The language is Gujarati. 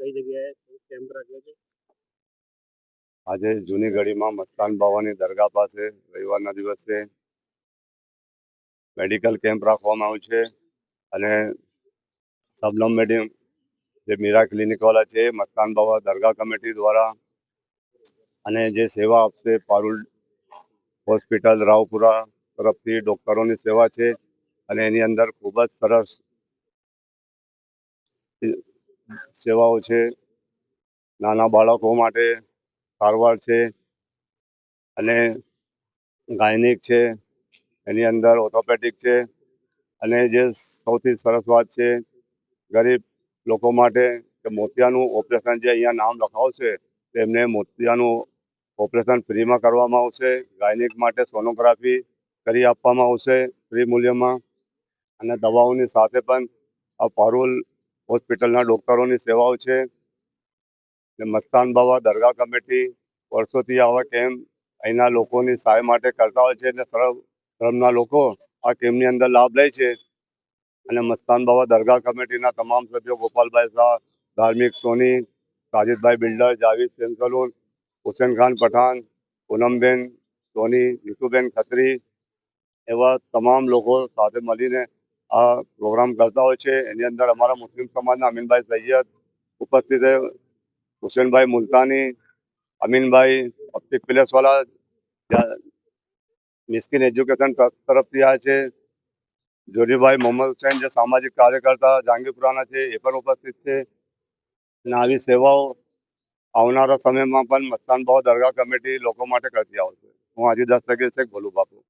કઈ જગ્યાએ કેમ્પ રાખ્યો છે? આજે જૂની ઘડીમાં મસ્તાન બાવાની દરગાહ પાસે રવિવારના દિવસે મેડિકલ કેમ્પ રાખવામાં આવ્યું છે અને સબલમ મેડિયમ જે મીરા ક્લિનિકવાળા છે મસ્તાન બાવા દરગાહ કમિટી દ્વારા અને જે સેવા આપશે પારુલ હોસ્પિટલ રાવપુરા તરફથી ડૉક્ટરોની સેવા છે અને એની અંદર ખૂબ જ સરસ સેવાઓ છે, નાના બાળકો માટે સારવાર છે અને ગાયનિક છે, એની અંદર ઓર્થોપેટિક છે અને જે સૌથી સરસ વાત છે, ગરીબ લોકો માટે કે મોતિયાનું ઓપરેશન જે અહીંયા નામ લખાવશે તેમને મોતિયાનું ઓપરેશન ફ્રીમાં કરવામાં આવશે, ગાયનિક માટે સોનોગ્રાફી કરી આપવામાં આવશે ફ્રી મૂલ્યમાં અને દવાઓની સાથે પણ આ પારુલ હોસ્પિટલના ડૉક્ટરોની સેવાઓ છે. ને મસ્તાન બાવા દરગાહ કમિટી વર્ષોથી આવા કેમ્પ અહીંના લોકોની સહાય માટે કરતા હોય છે અને સરળ ધર્મના લોકો આ કેમ્પની અંદર લાભ લે છે. અને મસ્તાન બાવા દરગાહ કમિટીના તમામ સભ્યો ગોપાલભાઈ શાહ, ધાર્મિક સોની, સાજિદભાઈ બિલ્ડર, જાવેદ સેનસલુન, હુસેન ખાન પઠાણ, પૂનમબેન સોની નીતુબેન ખત્રી એવા તમામ લોકો સાથે મળીને આ પ્રોગ્રામ કરતા હોય છે. એની અંદર અમારા મુસ્લિમ સમાજના અમીનભાઈ સૈયદ ઉપસ્થિત છે. હુસેનભાઈ મુલતાની, અમીનભાઈ ઓપ્ટિક પેલેસવાલા મિસ્કિન એજ્યુકેશન ટ્રસ્ટ તરફથી આવ્યા છે. જોરીભાઈ મોહમ્મદ હુસેન જે સામાજિક કાર્યકર્તા જાંગીપુરાના છે, એ પણ ઉપસ્થિત છે. અને આવી સેવાઓ આવનારા સમયમાં પણ મસ્તાન ભાવ દરગાહ કમિટી લોકો માટે કરતી આવશે. હું આજે દસ તકે છે ભોલુ બાપુ.